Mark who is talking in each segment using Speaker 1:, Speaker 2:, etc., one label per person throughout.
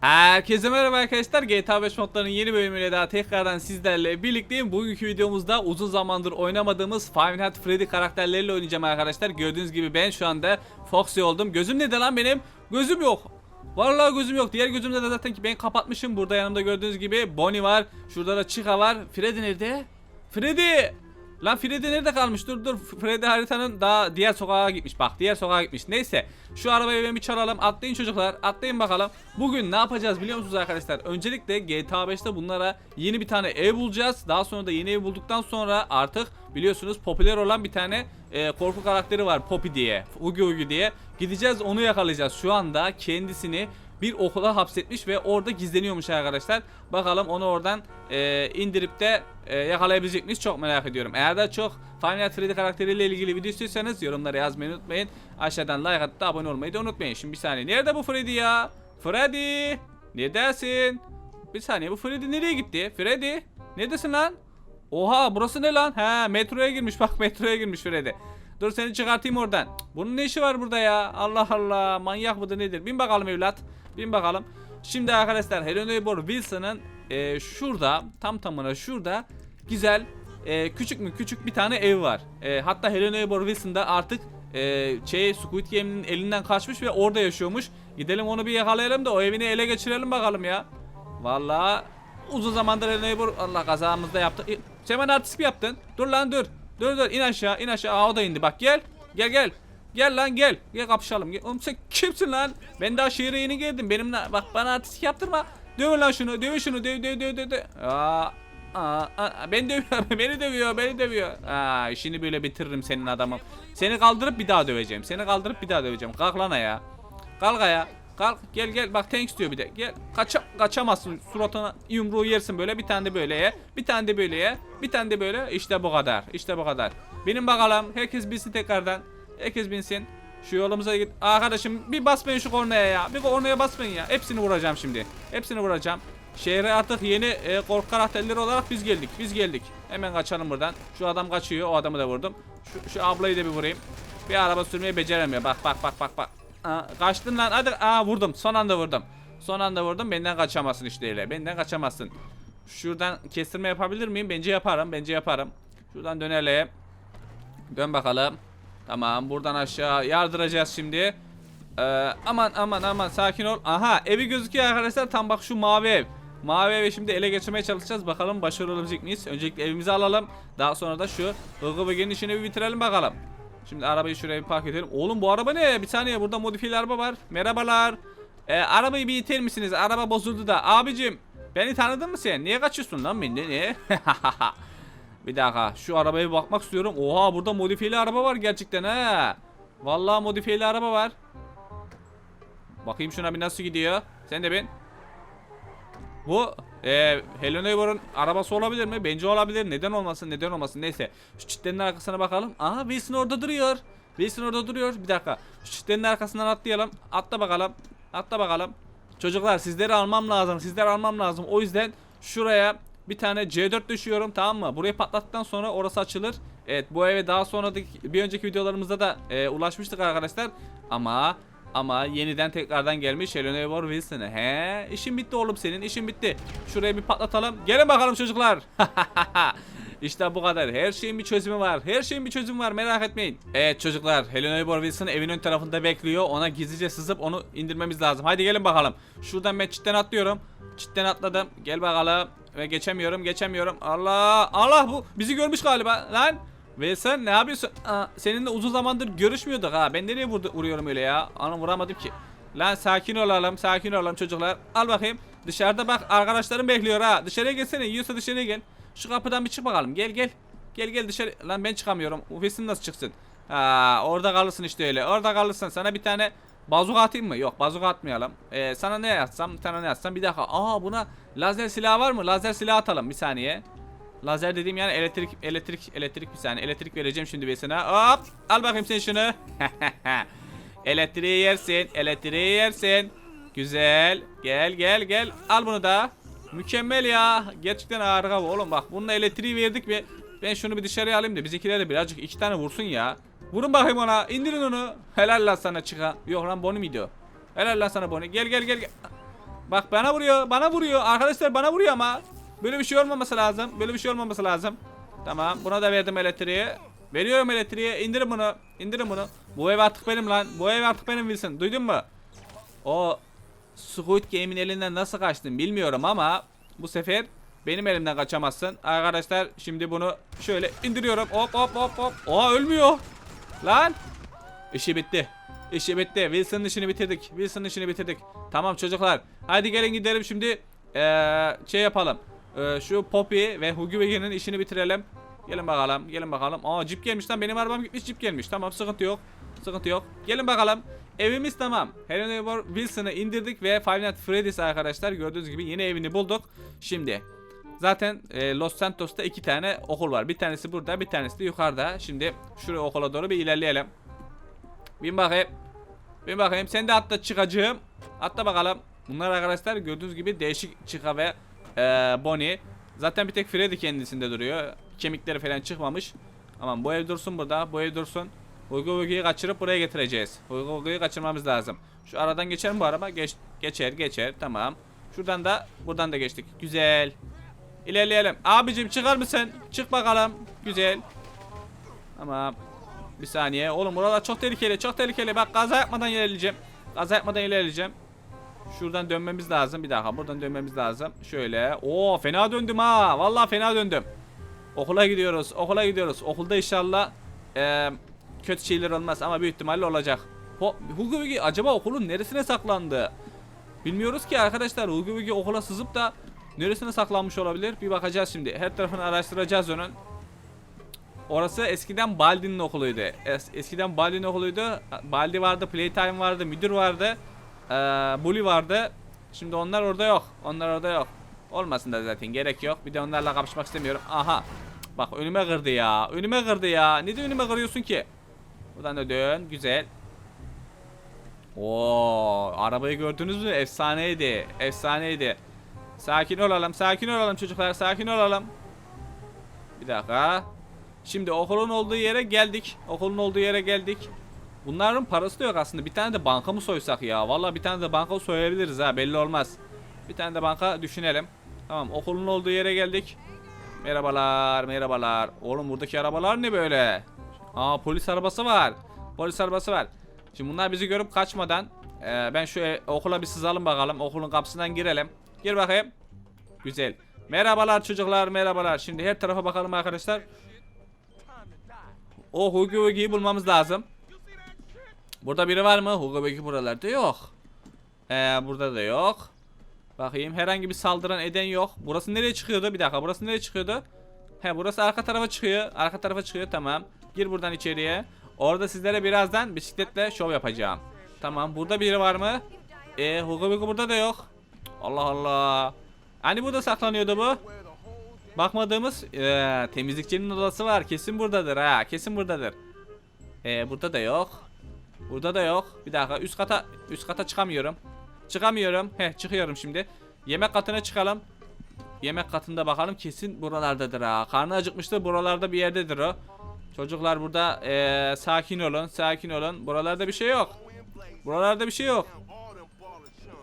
Speaker 1: Herkese merhaba arkadaşlar GTA 5 modlarının yeni bölümüyle daha tekrardan sizlerle birlikteyim. Bugünkü videomuzda uzun zamandır oynamadığımız Five Nights at Freddy karakterleriyle oynayacağım arkadaşlar. Gördüğünüz gibi ben şu anda Foxy oldum. Gözüm nede lan benim? Gözüm yok. Vallahi gözüm yok. Diğer gözümde de zaten ki ben kapatmışım. Burada yanımda gördüğünüz gibi Bonnie var. Şurada da Chica var. Freddy nerede? Freddy! Lan Freddy nerede kalmış? Dur dur. Freddy haritanın daha diğer sokağa gitmiş. Bak diğer sokağa gitmiş. Neyse. Şu arabayı ben bir çalalım. Atlayın çocuklar. Atlayın bakalım. Bugün ne yapacağız biliyor musunuz arkadaşlar? Öncelikle GTA 5'te bunlara yeni bir tane ev bulacağız. Daha sonra da yeni ev bulduktan sonra artık biliyorsunuz popüler olan bir tane e, korku karakteri var. Poppy diye. Hugi Hugi diye. Gideceğiz onu yakalayacağız. Şu anda kendisini bir okula hapsetmiş ve orada gizleniyormuş arkadaşlar. Bakalım onu oradan e, indirip de e, yakalayabilecek miyiz çok merak ediyorum. Eğer de çok Final 3 karakteriyle ilgili video istiyorsanız yorumlara yazmayı unutmayın. Aşağıdan like atıp da abone olmayı da unutmayın. Şimdi bir saniye. Nerede bu Freddy ya? Freddy! Neredesin? Bir saniye bu Freddy nereye gitti? Freddy! Neredesin lan? Oha burası ne lan? He metroya girmiş bak metroya girmiş Freddy. Dur seni çıkartayım oradan. Bunun ne işi var burada ya? Allah Allah manyak mıdır nedir? Bin bakalım evlat. Bin bakalım. Şimdi arkadaşlar Helen Eybor Wilson'ın e, şurada tam tamına şurada güzel e, küçük mü küçük bir tane ev var. E, hatta Helen Eybor Wilson artık e, şey Squid Game'in elinden kaçmış ve orada yaşıyormuş. Gidelim onu bir yakalayalım da o evini ele geçirelim bakalım ya. Vallahi uzun zamandır Helen Eybor Allah kazamızda yaptı. E, sen bana artist mi yaptın? Dur lan dur. Dur dur in aşağı in aşağı. Aa o da indi bak gel. Gel gel. Gel lan gel. Gel kapışalım. Gel. Oğlum sen kimsin lan? Ben daha şehre yeni geldim. Benimle bak bana artistik yaptırma. Döv lan şunu. Döv şunu. Döv döv döv döv. döv. Aa, aa, aa, beni dövüyor. beni dövüyor. Beni dövüyor. Aa, işini böyle bitiririm senin adamım. Seni kaldırıp bir daha döveceğim. Seni kaldırıp bir daha döveceğim. Kalk lan ayağa. Kalk ayağa. Kalk gel gel bak thanks diyor bir de. Gel kaça kaçamazsın suratına yumruğu yersin böyle bir tane de böyle ye. Bir tane de böyle ye. Bir tane de böyle işte bu kadar. İşte bu kadar. Benim bakalım herkes bilsin tekrardan. Herkes binsin. Şu yolumuza git. Arkadaşım bir basmayın şu kornaya ya. Bir kornaya basmayın ya. Hepsini vuracağım şimdi. Hepsini vuracağım. Şehre artık yeni e, korku karakterleri olarak biz geldik. Biz geldik. Hemen kaçalım buradan. Şu adam kaçıyor. O adamı da vurdum. Şu, şu ablayı da bir vurayım. Bir araba sürmeyi beceremiyor. Bak bak bak bak bak. Kaçtın lan. Hadi. Aa vurdum. Son anda vurdum. Son anda vurdum. Benden kaçamazsın işte öyle. Benden kaçamazsın. Şuradan kestirme yapabilir miyim? Bence yaparım. Bence yaparım. Şuradan dönelim. Dön bakalım. Tamam buradan aşağı yardıracağız şimdi. Ee, aman aman aman sakin ol. Aha evi gözüküyor arkadaşlar. Tam bak şu mavi ev. Mavi evi şimdi ele geçirmeye çalışacağız. Bakalım başarılı olabilecek miyiz? Öncelikle evimizi alalım. Daha sonra da şu Hıgı Bıgı'nın işini bir bitirelim bakalım. Şimdi arabayı şuraya bir park edelim. Oğlum bu araba ne? Bir saniye burada modifiyeli araba var. Merhabalar. Ee, arabayı bir iter misiniz? Araba bozuldu da. Abicim beni tanıdın mı sen? Niye kaçıyorsun lan benden? Niye? Bir dakika şu arabaya bir bakmak istiyorum. Oha burada modifiyeli araba var gerçekten ha. Vallahi modifiyeli araba var. Bakayım şuna bir nasıl gidiyor. Sen de bin. Bu e, Helen Ebor'un arabası olabilir mi? Bence olabilir. Neden olmasın? Neden olmasın? Neyse. Şu çitlerin arkasına bakalım. Aha Wilson orada duruyor. Wilson orada duruyor. Bir dakika. Şu çitlerin arkasından atlayalım. Atla bakalım. Atla bakalım. Çocuklar sizleri almam lazım. Sizleri almam lazım. O yüzden şuraya bir tane C4 düşüyorum tamam mı? Burayı patlattıktan sonra orası açılır. Evet bu eve daha sonra da bir önceki videolarımızda da e, ulaşmıştık arkadaşlar. Ama ama yeniden tekrardan gelmiş Eleanor Wilson'ı. He işin bitti oğlum senin işin bitti. Şurayı bir patlatalım. Gelin bakalım çocuklar. İşte bu kadar. Her şeyin bir çözümü var. Her şeyin bir çözümü var. Merak etmeyin. Evet çocuklar. Helen Eybor Wilson evin ön tarafında bekliyor. Ona gizlice sızıp onu indirmemiz lazım. Haydi gelin bakalım. Şuradan ben çitten atlıyorum. Çitten atladım. Gel bakalım. Ve geçemiyorum. Geçemiyorum. Allah. Allah bu bizi görmüş galiba. Lan. Wilson ne yapıyorsun? Aa, seninle uzun zamandır görüşmüyorduk ha. Ben nereye vurdu, vuruyorum öyle ya? Ana vuramadım ki. Lan sakin olalım. Sakin olalım çocuklar. Al bakayım. Dışarıda bak arkadaşlarım bekliyor ha. Dışarıya gelsene. Yiyorsa dışarıya gel. Şu kapıdan bir çık bakalım. Gel gel. Gel gel dışarı. Lan ben çıkamıyorum. Ufesin nasıl çıksın? Ha orada kalırsın işte öyle. Orada kalırsın. Sana bir tane bazuka atayım mı? Yok bazuka atmayalım. Ee, sana ne yatsam? Bir tane ne yatsam? Bir dakika. Aa buna lazer silah var mı? Lazer silah atalım bir saniye. Lazer dediğim yani elektrik elektrik elektrik bir saniye. Elektrik vereceğim şimdi bir sana. Hop! Al bakayım sen şunu. Elektriği yersin. Elektriği yersin. Güzel. Gel gel gel. Al bunu da. Mükemmel ya. Gerçekten harika bu oğlum bak. Bununla elektriği verdik mi? Ben şunu bir dışarıya alayım da bizimkiler de birazcık iki tane vursun ya. Vurun bakayım ona. indirin onu. Helal lan sana çıka. Yok lan Bonnie miydi? Helal lan sana Bonnie. Gel gel gel. gel. Bak bana vuruyor. Bana vuruyor. Arkadaşlar bana vuruyor ama. Böyle bir şey olmaması lazım. Böyle bir şey olmaması lazım. Tamam. Buna da verdim elektriği. Veriyorum elektriği. İndirin bunu. İndirin bunu. Bu ev artık benim lan. Bu ev artık benim Wilson. Duydun mu? O Squid Game'in elinden nasıl kaçtın bilmiyorum ama bu sefer benim elimden kaçamazsın. Arkadaşlar şimdi bunu şöyle indiriyorum. Hop hop hop hop. Oha ölmüyor. Lan. İşi bitti. İşi bitti. Wilson'ın işini bitirdik. Wilson'ın işini bitirdik. Tamam çocuklar. Hadi gelin gidelim şimdi. Ee, şey yapalım. Ee, şu Poppy ve Hugi Wegi'nin işini bitirelim. Gelin bakalım. Gelin bakalım. Aa cip gelmiş lan. Benim arabam gitmiş cip gelmiş. Tamam sıkıntı yok. Sıkıntı yok. Gelin bakalım. Evimiz tamam. Eivor Wilson'ı indirdik ve Five Nights Freddy's arkadaşlar gördüğünüz gibi yeni evini bulduk. Şimdi zaten e, Los Santos'ta iki tane okul var. Bir tanesi burada, bir tanesi de yukarıda. Şimdi şuraya okula doğru bir ilerleyelim. Bin bakayım. Bin bakayım. Sen de atla çıkacağım. Atla bakalım. Bunlar arkadaşlar gördüğünüz gibi değişik çıka ve e, Bonnie. Zaten bir tek Freddy kendisinde duruyor. Kemikleri falan çıkmamış. Aman bu ev dursun burada. Bu ev dursun. Uygu Uygu'yu kaçırıp buraya getireceğiz. Uygu Uygu'yu kaçırmamız lazım. Şu aradan geçer bu araba? Geç, geçer geçer. Tamam. Şuradan da buradan da geçtik. Güzel. İlerleyelim. Abicim çıkar mısın? Çık bakalım. Güzel. Tamam. Bir saniye. Oğlum buralar çok tehlikeli. Çok tehlikeli. Bak kaza yapmadan ilerleyeceğim. Kaza yapmadan ilerleyeceğim. Şuradan dönmemiz lazım. Bir dakika buradan dönmemiz lazım. Şöyle. Oo fena döndüm ha. Vallahi fena döndüm. Okula gidiyoruz. Okula gidiyoruz. Okulda inşallah eee, kötü şeyler olmaz ama büyük ihtimalle olacak. Ho Hugo Bugi acaba okulun neresine saklandı? Bilmiyoruz ki arkadaşlar. Hugo Bugi okula sızıp da neresine saklanmış olabilir? Bir bakacağız şimdi. Her tarafını araştıracağız onun. Orası eskiden Baldi'nin okuluydu. Es- eskiden Baldi'nin okuluydu. Baldi vardı, Playtime vardı, müdür vardı. Ee, Bully vardı. Şimdi onlar orada yok. Onlar orada yok. Olmasın da zaten gerek yok. Bir de onlarla kapışmak istemiyorum. Aha. Bak önüme kırdı ya. Önüme kırdı ya. Ne de önüme kırıyorsun ki? Buradan da dön. Güzel. Oo, arabayı gördünüz mü? Efsaneydi. Efsaneydi. Sakin olalım. Sakin olalım çocuklar. Sakin olalım. Bir dakika. Şimdi okulun olduğu yere geldik. Okulun olduğu yere geldik. Bunların parası da yok aslında. Bir tane de banka mı soysak ya? Vallahi bir tane de banka soyabiliriz ha. Belli olmaz. Bir tane de banka düşünelim. Tamam okulun olduğu yere geldik. Merhabalar, merhabalar. Oğlum buradaki arabalar ne böyle? Aa polis arabası var. Polis arabası var. Şimdi bunlar bizi görüp kaçmadan e, ben şu e- okula bir sızalım bakalım. Okulun kapısından girelim. Gir bakayım. Güzel. Merhabalar çocuklar, merhabalar. Şimdi her tarafa bakalım arkadaşlar. O Hugo Wugi'yi bulmamız lazım. Burada biri var mı? Hugo Wugi buralarda yok. Ee, burada da yok. Bakayım herhangi bir saldıran eden yok. Burası nereye çıkıyordu? Bir dakika burası nereye çıkıyordu? He burası arka tarafa çıkıyor. Arka tarafa çıkıyor tamam. Gir buradan içeriye. Orada sizlere birazdan bisikletle şov yapacağım. Tamam burada biri var mı? Ee Hugo Wugi burada da yok. Allah Allah. Hani burada saklanıyordu bu? Bakmadığımız eee, temizlikçinin odası var. Kesin buradadır ha. Kesin buradadır. Ee, burada da yok. Burada da yok. Bir dakika üst kata üst kata çıkamıyorum. Çıkamıyorum. He çıkıyorum şimdi. Yemek katına çıkalım. Yemek katında bakalım kesin buralardadır ha. Karnı acıkmıştır buralarda bir yerdedir o. Çocuklar burada eee, sakin olun sakin olun. Buralarda bir şey yok. Buralarda bir şey yok.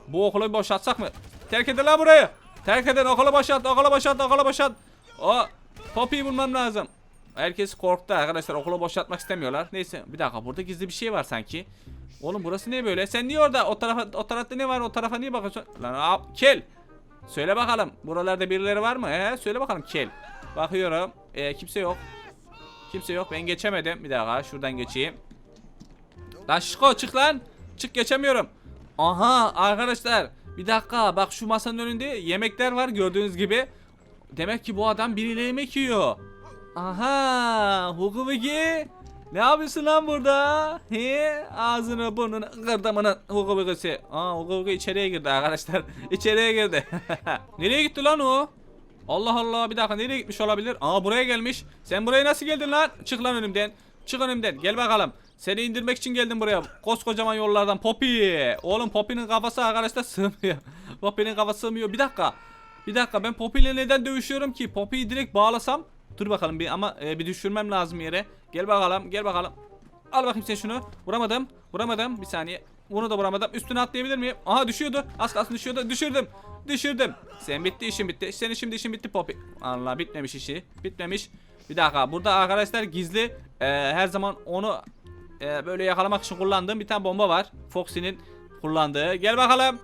Speaker 1: Bu okulu boşaltsak mı? Terk edin lan burayı. Terk edin okulu boşalt, okulu boşalt, okulu boşalt. O Poppy'yi bulmam lazım. Herkes korktu arkadaşlar okulu boşaltmak istemiyorlar. Neyse bir dakika burada gizli bir şey var sanki. Oğlum burası ne böyle? Sen niye orada? O tarafa o tarafta ne var? O tarafa niye bakıyorsun? Lan aa, kel. Söyle bakalım. Buralarda birileri var mı? He, söyle bakalım kel. Bakıyorum. Ee, kimse yok. Kimse yok. Ben geçemedim. Bir dakika şuradan geçeyim. Lan şişko çık lan. Çık geçemiyorum. Aha arkadaşlar. Bir dakika bak şu masanın önünde yemekler var gördüğünüz gibi. Demek ki bu adam biriyle yemek yiyor. Aha Wiggy. Ne yapıyorsun lan burada? He? Ağzını burnunu kırdamını Wiggy'si. Aa Wiggy içeriye girdi arkadaşlar. içeriye girdi. Nereye gitti lan o? Allah Allah bir dakika nereye gitmiş olabilir? Aa buraya gelmiş. Sen buraya nasıl geldin lan? Çık lan önümden. Çık önümden. Gel bakalım. Seni indirmek için geldim buraya. Koskocaman yollardan Poppy. Oğlum Poppy'nin kafası arkadaşlar sığmıyor. Poppy'nin kafası sığmıyor. Bir dakika. Bir dakika ben Poppy ile neden dövüşüyorum ki? Poppy'yi direkt bağlasam. Dur bakalım bir ama e, bir düşürmem lazım yere. Gel bakalım gel bakalım. Al bakayım sen şunu. Vuramadım. Vuramadım. Bir saniye. Bunu da vuramadım. Üstüne atlayabilir miyim? Aha düşüyordu. Az kalsın düşüyordu. Düşürdüm. Düşürdüm. Sen bitti işin bitti. Senin şimdi işin bitti Poppy. Allah bitmemiş işi. Bitmemiş. Bir dakika. Burada arkadaşlar gizli e, her zaman onu e, böyle yakalamak için kullandığım bir tane bomba var. Foxy'nin kullandığı. Gel bakalım.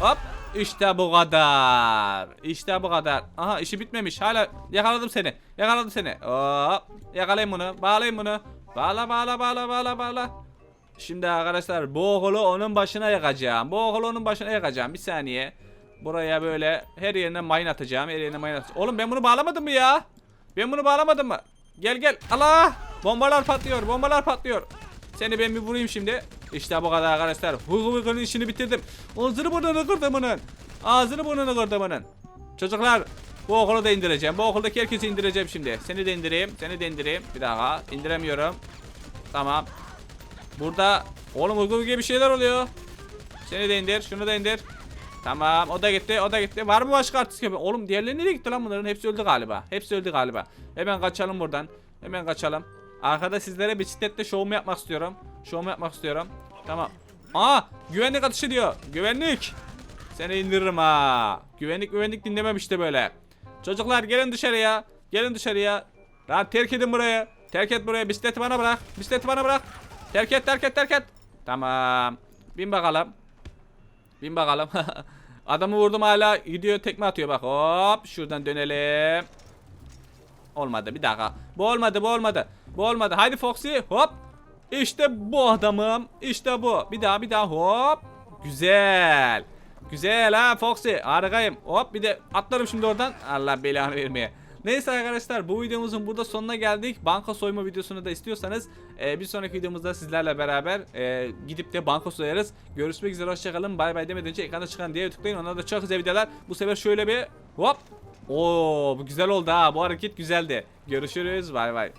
Speaker 1: Hop. İşte bu kadar. İşte bu kadar. Aha işi bitmemiş. Hala yakaladım seni. Yakaladım seni. Hop. Yakalayın bunu. Bağlayın bunu. Bağla bağla bağla bağla bağla. Şimdi arkadaşlar bu okulu onun başına yakacağım. Bu okulu onun başına yakacağım. Bir saniye. Buraya böyle her yerine mayın atacağım. Her yerine mayın atacağım. Oğlum ben bunu bağlamadım mı ya? Ben bunu bağlamadım mı? Gel gel. Allah! Bombalar patlıyor. Bombalar patlıyor. Seni ben bir vurayım şimdi. İşte bu kadar arkadaşlar. Hıgı hıgının işini bitirdim. Ağzını burnunu kırdım bunun. Ağzını burnunu kırdım bunun. Çocuklar bu okulu da indireceğim. Bu okuldaki herkesi indireceğim şimdi. Seni de indireyim. Seni de indireyim. Bir daha. indiremiyorum. Tamam. Burada oğlum hıgı hıgı bir şeyler oluyor. Seni de indir. Şunu da indir. Tamam o da gitti o da gitti. Var mı başka artist gibi? Oğlum diğerleri nereye gitti lan bunların? Hepsi öldü galiba. Hepsi öldü galiba. Hemen kaçalım buradan. Hemen kaçalım. Arkada sizlere bisikletle şovumu yapmak istiyorum. Şovumu yapmak istiyorum. Tamam. Aa güvenlik atışı diyor. Güvenlik. Seni indiririm ha. Güvenlik güvenlik dinlemem işte böyle. Çocuklar gelin dışarıya. Gelin dışarıya. Rahat terk edin burayı. Terk et burayı. Bisikleti bana bırak. Bisikleti bana bırak. Terk et terk et terk et. Tamam. Bin bakalım. Bin bakalım. Adamı vurdum hala gidiyor tekme atıyor bak. Hop şuradan dönelim. Olmadı bir dakika. Bu olmadı bu olmadı. Bu olmadı. Haydi Foxy hop. İşte bu adamım. İşte bu. Bir daha bir daha hop. Güzel. Güzel ha Foxy. Harikayım. Hop bir de atlarım şimdi oradan. Allah belanı vermeye. Neyse arkadaşlar bu videomuzun burada sonuna geldik. Banka soyma videosunu da istiyorsanız e, bir sonraki videomuzda sizlerle beraber e, gidip de banka soyarız. Görüşmek üzere hoşçakalın. Bay bay demeden önce ekranda çıkan diye tıklayın. Onlar da çok güzel videolar. Bu sefer şöyle bir hop. Oo bu güzel oldu ha. Bu hareket güzeldi. Görüşürüz. Bay bay.